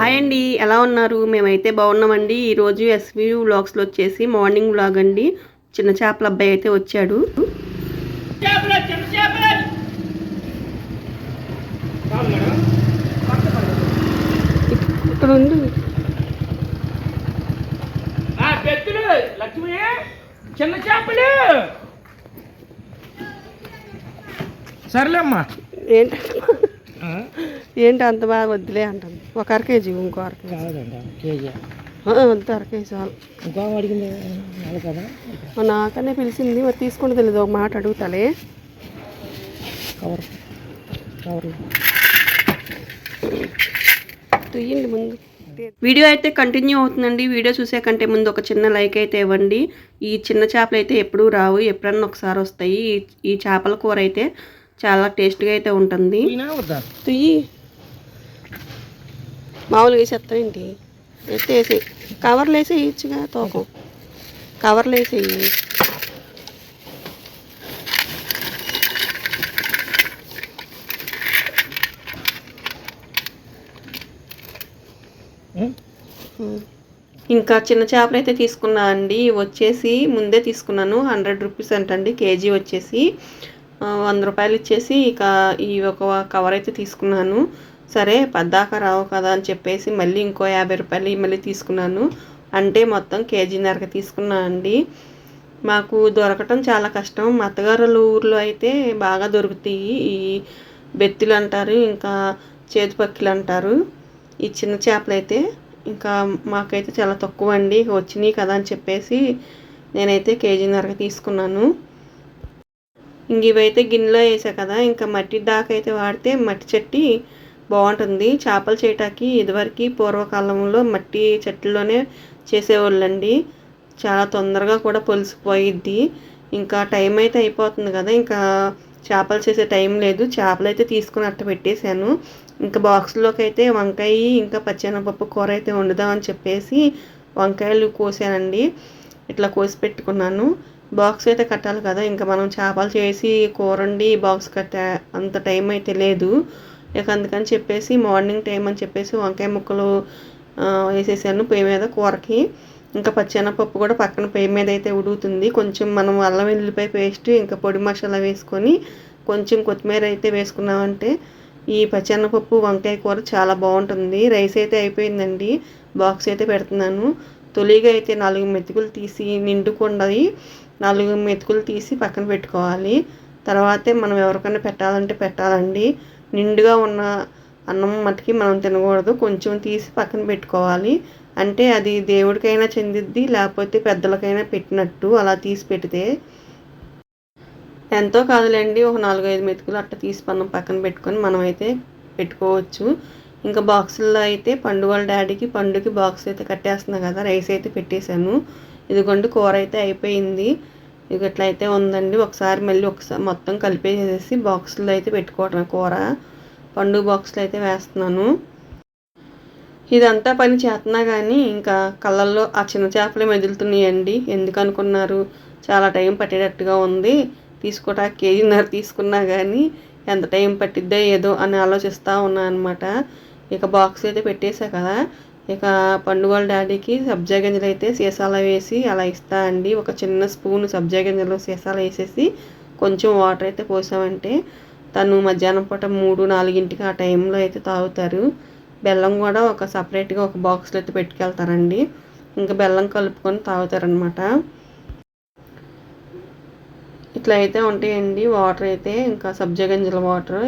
Hi అండి ఎలా ఉన్నారు? మేమైతే బాగున్నామండి. ఈరోజు ఎస్వి వ్లాగ్స్లో వచ్చేసి మార్నింగ్ వ్లాగ్ అండి. చిన్న చేపల అబ్బాయి అయితే వచ్చాడు. చేపలు చిన్న చేపలు ఇక్కడ ఉంది ఆ పెద్దలు లక్ష్మి చిన్న చేపలు. సర్లేమ్మా. ఏంటి? ఏంటి అంత బాగా వద్దులే అంటాను ఒక అర కేజీ ఇంకో అర కేజీ. కాదండి కేజీ. ఆ, వద్దు అర కేజీ చాలు. ఇంకో అడిగింది నాకనే పిలిచింది మరి తీసుకుని తెలియదు ఒక మాట అడుగుతాలే. కవర్ తుయ్యండి ముందు. వీడియో అయితే కంటిన్యూ అవుతుందండి. వీడియో చూసే కంటే ముందు ఒక చిన్న లైక్ అయితే ఇవ్వండి. ఈ చిన్న చేపలు అయితే ఎప్పుడూ రావు ఎప్పుడన్నా ఒకసారి వస్తాయి. ఈ- ఈ చేపల కూర అయితే చాలా టేస్ట్గా అయితే ఉంటుంది. ఈయన మామూలుగా వేసేస్తావేంటి ఎత్తేసి కవర్లు వేసి వేయచ్చుగా తోకం. కవర్లు వేసి ఇంకా చిన్న చేపలు అయితే తీసుకున్నా అండి. ఇవి వచ్చేసి ముందే తీసుకున్నాను. హండ్రెడ్ రూపీస్ అంటండి. కేజీ వచ్చేసి వంద రూపాయలు ఇచ్చేసి ఇక ఈ ఒక కవర్ అయితే తీసుకున్నాను. సరే పద్దాక రావు కదా అని చెప్పేసి మళ్ళీ ఇంకో యాభై రూపాయలు మళ్ళీ తీసుకున్నాను. అంటే మొత్తం కేజీన్నరకు తీసుకున్నా అండి. మాకు దొరకటం చాలా కష్టం. మా అత్తగారు వాళ్ళ ఊర్లో అయితే బాగా దొరుకుతాయి. ఈ బెత్తులు అంటారు ఇంకా చేతి పక్కిలు అంటారు. ఈ చిన్న చేపలు అయితే ఇంకా మాకైతే చాలా తక్కువ అండి. వచ్చినాయి కదా అని చెప్పేసి నేనైతే కేజీన్నరకు తీసుకున్నాను. ఇంక ఇవైతే గిన్నెలో వేసా కదా ఇంకా మట్టి దాకా అయితే వాడితే మట్టి చెట్టి బాగుంటుంది. చేపలు చేయటానికి ఇదివరకు పూర్వకాలంలో మట్టి చెట్లలోనే చేసేవాళ్ళండి. చాలా తొందరగా కూడా పొలిసిపోయిద్ది. ఇంకా టైం అయితే అయిపోతుంది కదా ఇంకా చేపలు చేసే టైం లేదు. చేపలు అయితే తీసుకుని అట్ట పెట్టేశాను. ఇంకా బాక్స్లోకి అయితే వంకాయ ఇంకా పచ్చెనపప్పు కూర అయితే వండుదామని చెప్పేసి వంకాయలు కోసానండి. ఇట్లా కోసి పెట్టుకున్నాను. బాక్స్ అయితే కట్టాలి కదా ఇంకా మనం చేపలు చేసి కూర వండి బాక్స్ కట్టే అంత టైం అయితే లేదు. ఇక అందుకని చెప్పేసి మార్నింగ్ టైం అని చెప్పేసి వంకాయ ముక్కలు వేసేసాను పొయ్యి మీద కూరకి. ఇంకా పచ్చెనపప్పు కూడా పక్కన పొయ్యి మీద అయితే ఉడుకుతుంది. కొంచెం మనం అల్లం వెల్లుల్లిపాయ పేస్ట్ ఇంకా పొడి మసాలా వేసుకొని కొంచెం కొత్తిమీర అయితే వేసుకున్నామంటే ఈ పచ్చెనపప్పు వంకాయ కూర చాలా బాగుంటుంది. రైస్ అయితే అయిపోయిందండి. బాక్స్ అయితే పెడుతున్నాను. తొలిగా అయితే నాలుగు మెతుకులు తీసి నిండుకుండాయి నాలుగు మెతుకులు తీసి పక్కన పెట్టుకోవాలి. తర్వాతే మనం ఎవరికైనా పెట్టాలంటే పెట్టాలండి. నిండుగా ఉన్న అన్నం మట్టుకి మనం తినకూడదు. కొంచెం తీసి పక్కన పెట్టుకోవాలి. అంటే అది దేవుడికైనా చెందిద్ది లేకపోతే పెద్దలకైనా పెట్టినట్టు అలా తీసి పెడితే. ఎంతో కాదులేండి ఒక నాలుగైదు మెతుకులు అట్ట తీసి మనం పక్కన పెట్టుకొని మనమైతే పెట్టుకోవచ్చు. ఇంకా బాక్సుల్లో అయితే పండు వాళ్ళ డాడీకి పండుకి బాక్స్ అయితే కట్టేస్తున్నా కదా రైస్ అయితే పెట్టేశాను. ఇదిగోండి కూర అయితే అయిపోయింది. ఇక ఇట్లయితే ఉందండి. ఒకసారి మళ్ళీ ఒకసారి మొత్తం కలిపేసేసి బాక్స్లో అయితే పెట్టుకోవటం కూర. పండు బాక్స్లో అయితే వేస్తున్నాను. ఇదంతా పని చేస్తున్నా కానీ ఇంకా కళ్ళల్లో ఆ చిన్న చేపలే మెదులుతున్నాయండి. ఎందుకు అనుకున్నారు చాలా టైం పట్టేటట్టుగా ఉంది. తీసుకోవటానికి కేజీన్నర తీసుకున్నా కానీ ఎంత టైం పట్టిద్దో ఏదో అని ఆలోచిస్తూ ఉన్నా అనమాట ఇక బాక్స్ అయితే పెట్టేశా కదా. ఇక పండుగల డాడీకి సబ్జా గింజలు అయితే సీసాలో వేసి అలా ఇస్తా అండి. ఒక చిన్న స్పూన్ సబ్జా గింజలు సీసాలో వేసేసి కొంచెం వాటర్ అయితే పోసామంటే తను మధ్యాహ్నం పూట మూడు నాలుగింటికి ఆ టైంలో అయితే తాగుతారు. బెల్లం కూడా ఒక సపరేట్గా ఒక బాక్స్లో అయితే పెట్టుకెళ్తారండి. ఇంకా బెల్లం కలుపుకొని తాగుతారనమాట ఇట్లా అయితే ఉంటాయండి వాటర్ అయితే. ఇంకా సబ్జా గింజల వాటర్.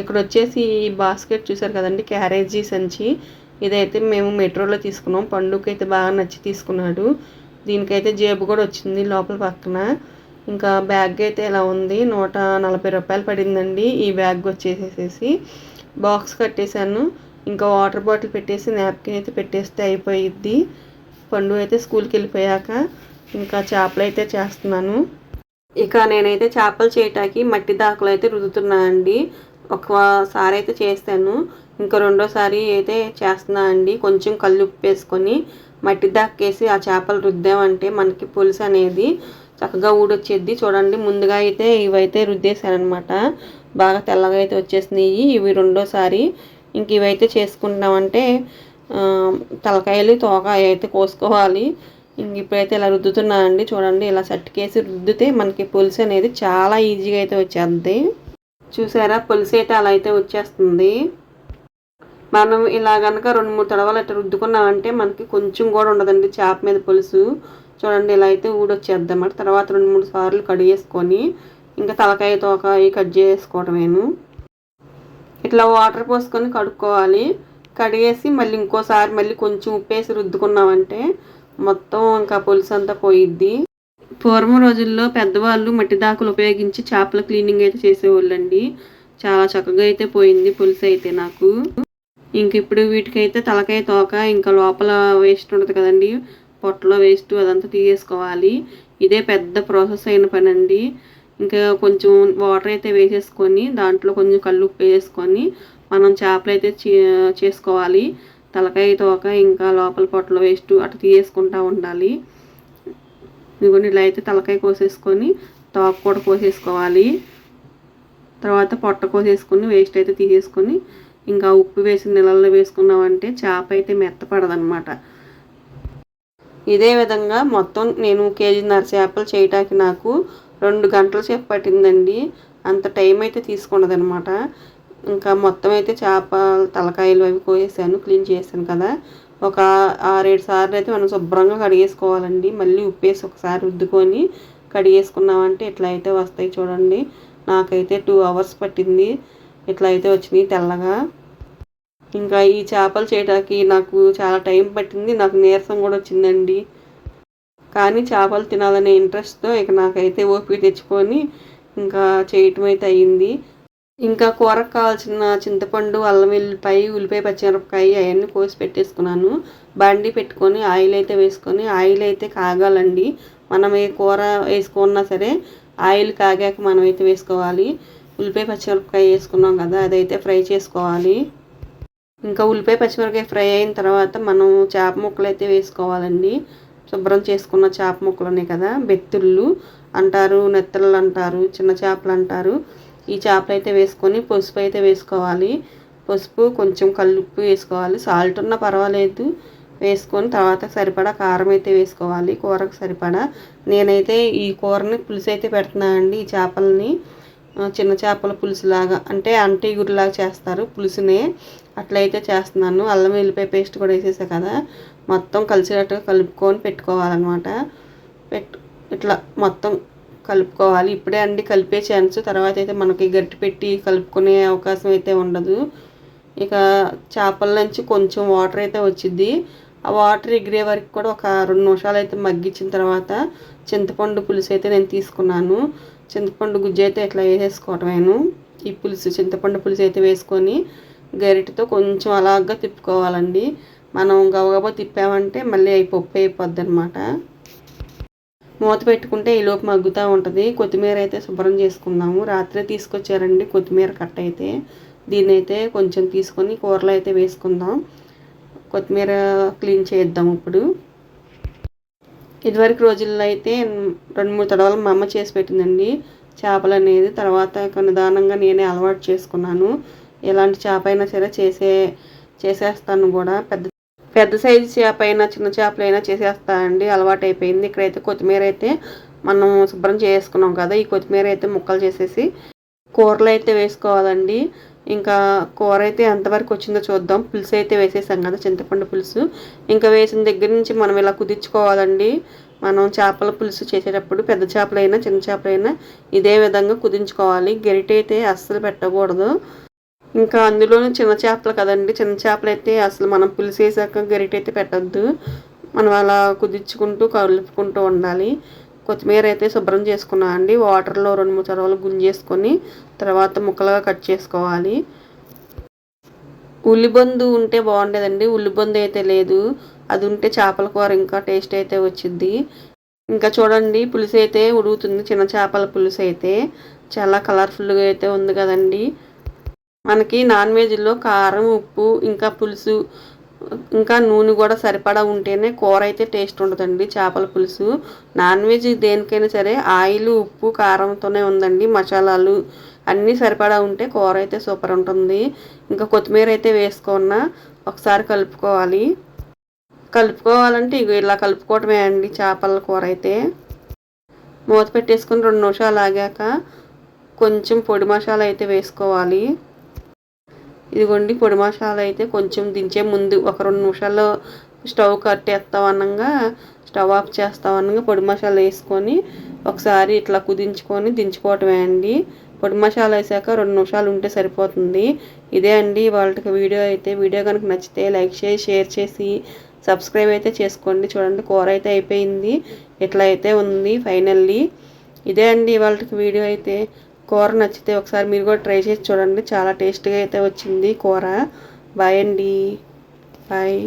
ఇక్కడ వచ్చేసి ఈ బాస్కెట్ చూసారు కదండి క్యారేజీ సంచి. ఇదైతే మేము మెట్రోలో తీసుకున్నాం. పండుగ అయితే బాగా నచ్చి తీసుకున్నాడు. దీనికైతే జేబు కూడా వచ్చింది లోపల పక్కన. ఇంకా బ్యాగ్ అయితే ఇలా ఉంది? నూట నలభై రూపాయలు పడిందండి. ఈ బ్యాగ్ వచ్చేసేసి బాక్స్ కట్టేశాను. ఇంకా వాటర్ బాటిల్ పెట్టేసి నాప్కిన్ అయితే పెట్టేస్తే అయిపోయిద్ది. పండు అయితే స్కూల్కి వెళ్ళిపోయాక ఇంకా చేపలు అయితే చేస్తున్నాను. ఇక నేనైతే చేపలు చేయటానికి మట్టి దాకలు అయితే రుద్దుతున్నా అండి ఒకసారి అయితే చేస్తాను. ఇంకా రెండోసారి అయితే చేస్తున్నా అండి. కొంచెం కళ్ళు ఉప్పు వేసుకొని మట్టి దాక్కేసి ఆ చేపలు రుద్దామంటే మనకి పులుసు అనేది చక్కగా ఊడొచ్చేది చూడండి ముందుగా అయితే ఇవైతే రుద్దేశారనమాట బాగా తెల్లగా అయితే వచ్చేసినాయి. ఇవి రెండోసారి ఇంక ఇవైతే చేసుకుంటామంటే తలకాయలు తోక అయితే కోసుకోవాలి. ఇంక ఇప్పుడైతే ఇలా రుద్దుతున్నా అండి. చూడండి ఇలా సట్టుకేసి రుద్దితే మనకి పులుసు అనేది చాలా ఈజీగా అయితే వచ్చేద్ది. చూసారా? పులుసు అయితే అలా అయితే వచ్చేస్తుంది. మనం ఇలా కనుక రెండు మూడు తడవలు అట్లా రుద్దుకున్నామంటే మనకి కొంచెం కూడా ఉండదండి. చేప మీద పులుసు. చూడండి ఇలా అయితే ఊడొచ్చేద్ది అన్నమాట తర్వాత రెండు మూడు సార్లు కడిగేసుకొని ఇంకా తలకాయ తోక కట్ చేసుకోవటమేను ఇట్లా వాటర్ పోసుకొని కడుక్కోవాలి. కడిగేసి మళ్ళీ ఇంకోసారి మళ్ళీ కొంచెం ఉప్పేసి రుద్దుకున్నామంటే మొత్తం ఇంకా పులుసు అంతా పోయిద్ది. పూర్వం రోజుల్లో పెద్దవాళ్ళు మట్టి దాకులు ఉపయోగించి చేపల క్లీనింగ్ అయితే చేసేవాళ్ళండి. చాలా చక్కగా అయితే పోయింది పులుసు అయితే నాకు. ఇంక ఇప్పుడు వీటికైతే తలకాయ తోక ఇంకా లోపల వేస్ట్ ఉంటుంది కదండి. పొట్టలో వేస్ట్ అదంతా తీసేసుకోవాలి. ఇదే పెద్ద ప్రాసెస్ అయిన పని అండి ఇంకా కొంచెం వాటర్ అయితే వేసేసుకొని దాంట్లో కొంచెం కళ్ళు ఉప్పు మనం చేపలు అయితే చే- చేసుకోవాలి. తలకాయ తోక ఇంకా లోపల పొట్టలో వేస్ట్ అటు తీసేసుకుంటా ఉండాలి. ఇదిగోండి ఇలా అయితే తలకాయ కోసేసుకొని తోక కూడా కోసేసుకోవాలి. తర్వాత పొట్ట కోసేసుకొని వేస్ట్ అయితే తీసేసుకొని ఇంకా ఉప్పు వేసి నీళ్ళల్లో వేసుకున్నామంటే చేప అయితే మెత్తపడదనమాట. ఇదే విధంగా మొత్తం నేను కేజీన్నర చేపలు చేయటానికి నాకు రెండు గంటల సేపు పట్టిందండి. అంత టైం అయితే తీసుకున్నదనమాట. ఇంకా మొత్తం అయితే చేప తలకాయలు అవి కోసేసాను క్లీన్ చేశాను కదా. ఒక ఆరేడు సార్లు అయితే మనం శుభ్రంగా కడిగేసుకోవాలండి. మళ్ళీ ఉప్పేసి ఒకసారి రుద్దుకొని కడిగేసుకున్నామంటే ఇట్లా అయితే వస్తాయి చూడండి. నాకైతే టూ అవర్స్ పట్టింది. ఇట్లా అయితే వచ్చినాయి తెల్లగా. ఇంకా ఈ చేపలు చేయడానికి నాకు చాలా టైం పట్టింది నాకు నీరసం కూడా వచ్చిందండి. కానీ చేపలు తినాలనే ఇంట్రెస్ట్తో ఇక నాకైతే ఓపిక తెచ్చుకొని ఇంకా చేయటం అయితే అయ్యింది ఇంకా కూరకు కావాల్సిన చింతపండు అల్లం వెల్లిపాయ ఉల్లిపాయ పచ్చిమిరపకాయ అవన్నీ కోసి పెట్టేసుకున్నాను. బండి పెట్టుకొని ఆయిల్ అయితే వేసుకొని ఆయిల్ అయితే కాగాలండి. మనం ఏ కూర వేసుకున్నా సరే ఆయిల్ కాగాక మనం అయితే వేసుకోవాలి. ఉల్లిపాయ పచ్చిమిరపకాయ వేసుకున్నాం కదా అదైతే ఫ్రై చేసుకోవాలి. ఇంకా ఉల్లిపాయ పచ్చిమిరపకాయ ఫ్రై అయిన తర్వాత మనం చేప ముక్కలు అయితే వేసుకోవాలండి. శుభ్రం చేసుకున్న చేప ముక్కలు ఉన్నాయి కదా బెత్తుళ్ళు అంటారు నెత్తళ్ళు అంటారు చిన్న చేపలు అంటారు. ఈ చేపలు అయితే వేసుకొని పసుపు అయితే వేసుకోవాలి. పసుపు కొంచెం కల్లుప్పు వేసుకోవాలి. సాల్ట్ ఉన్నా పర్వాలేదు. వేసుకొని తర్వాత సరిపడా కారం అయితే వేసుకోవాలి. కూరకు సరిపడా. నేనైతే ఈ కూరని పులుసు అయితే పెడుతున్నాను అండి ఈ చేపలని. చిన్న చేపల పులుసులాగా అంటే అంటి గురిలాగా చేస్తారు. పులుసునే అట్లయితే చేస్తున్నాను. అల్లం వెల్లిపాయ పేస్ట్ కూడా వేసేసా కదా. మొత్తం కలిసేటట్టుగా కలుపుకొని పెట్టుకోవాలన్నమాట. పెట్టు ఇట్లా మొత్తం కలుపుకోవాలి. ఇప్పుడే అండి కలిపే ఛాన్స్. తర్వాత అయితే మనకి గట్టి పెట్టి కలుపుకునే అవకాశం అయితే ఉండదు. ఇక చేపల నుంచి కొంచెం వాటర్ అయితే వచ్చింది ఆ వాటర్ ఎగిరే వరకు కూడా ఒక రెండు నిమిషాలు అయితే మగ్గించిన తర్వాత చింతపండు పులుసు అయితే నేను తీసుకున్నాను. చింతపండు గుజ్జు అయితే ఇట్లా వేసేసుకోవటమేను? ఈ పులుసు చింతపండు పులుసు అయితే వేసుకొని గరిటతో కొంచెం అలాగా తిప్పుకోవాలండి. మనం గబగబా తిప్పామంటే మళ్ళీ అవి పప్పు అయిపోద్ది అనమాట మూత పెట్టుకుంటే ఈ లోపు మగ్గుతూ ఉంటుంది. కొత్తిమీర అయితే శుభ్రం చేసుకుందాము. రాత్రే తీసుకొచ్చారండి కొత్తిమీర కట్ట అయితే. దీన్ని అయితే కొంచెం తీసుకొని కూరలో అయితే వేసుకుందాం. కొత్తిమీర క్లీన్ చేద్దాం ఇప్పుడు. ఇదివరకు రోజుల్లో అయితే రెండు మూడు తడవలు మా అమ్మ చేసి పెట్టిందండి. చేపలు అనేది తర్వాత నిదానంగా నేనే అలవాటు చేసుకున్నాను. ఎలాంటి చేప అయినా సరే చేసే చేసేస్తాను కూడా. పెద్ద పెద్ద సైజు చేప అయినా చిన్న చేపలైనా చేసేస్తా అండి. అలవాటు అయిపోయింది. ఇక్కడైతే కొత్తిమీర అయితే మనం శుభ్రం చేసుకున్నాం కదా. ఈ కొత్తిమీర అయితే ముక్కలు చేసేసి కూరలు అయితే వేసుకోవాలండి. ఇంకా కూర అయితే ఎంతవరకు వచ్చిందో చూద్దాం. పులుసు అయితే వేసేసాం కదా చింతపండు పులుసు. ఇంకా వేసిన దగ్గర నుంచి మనం ఇలా కుదించుకోవాలండి. మనం చేపల పులుసు చేసేటప్పుడు పెద్ద చేపలైనా చిన్న చేపలైనా ఇదే విధంగా కుదించుకోవాలి. గరిటె అయితే అస్సలు పెట్టకూడదు. ఇంకా అందులోనూ చిన్న చేపలు కదండి. చిన్న చేపలు అయితే అసలు మనం పులుసు వేసాక గరిటె అయితే పెట్టద్దు. మనం అలా కుదించుకుంటూ కలుపుకుంటూ ఉండాలి. కొత్తిమీర అయితే శుభ్రం చేసుకున్నా అండి. వాటర్లో రెండు మూడు చరవలు గుంజేసుకొని తర్వాత ముక్కలుగా కట్ చేసుకోవాలి. ఉల్లిబందు ఉంటే బాగుండేదండి. ఉల్లిబందు అయితే లేదు. అది ఉంటే చేపల కూర ఇంకా టేస్ట్ అయితే వచ్చింది ఇంకా చూడండి పులుసు అయితే ఉడుగుతుంది చిన్న చేపల పులుసు అయితే. చాలా కలర్ఫుల్గా అయితే ఉంది కదండి. మనకి నాన్ వెజ్లో కారం ఉప్పు ఇంకా పులుసు ఇంకా నూనె కూడా సరిపడా ఉంటేనే కూర అయితే టేస్ట్ ఉండదండి చేపల పులుసు. నాన్ వెజ్ దేనికైనా సరే ఆయిల్ ఉప్పు కారంతోనే ఉందండి మసాలాలు అన్నీ సరిపడా ఉంటే కూర అయితే సూపర్ ఉంటుంది. ఇంకా కొత్తిమీర అయితే వేసుకున్న ఒకసారి కలుపుకోవాలి. కలుపుకోవాలంటే ఇక ఇలా కలుపుకోవటమే అండి చేపల కూర అయితే. మూత పెట్టేసుకుని రెండు నిమిషాలు ఆగాక కొంచెం పొడి మసాలా అయితే వేసుకోవాలి. ఇదిగోండి పొడి మసాలా అయితే కొంచెం దించే ముందు ఒక రెండు నిమిషాల్లో స్టవ్ కట్టేస్తాం అనగా స్టవ్ ఆఫ్ చేస్తాం అనగా పొడి మసాలా వేసుకొని ఒకసారి ఇట్లా కుదించుకొని దించుకోవటమే అండి. పొడి మసాలా వేసాక రెండు నిమిషాలు ఉంటే సరిపోతుంది. ఇదే అండి వాళ్ళకి వీడియో అయితే. వీడియో కనుక నచ్చితే లైక్ చేసి షేర్ చేసి సబ్స్క్రైబ్ అయితే చేసుకోండి. చూడండి కూర అయితే అయిపోయింది. ఇట్లా అయితే ఉంది ఫైనల్లీ. ఇదే అండి వాళ్ళకి వీడియో అయితే. కూర నచ్చితే ఒకసారి మీరు కూడా ట్రై చేసి చూడండి. చాలా టేస్ట్గా అయితే వచ్చింది కూర. బాయ్ అండి. బాయ్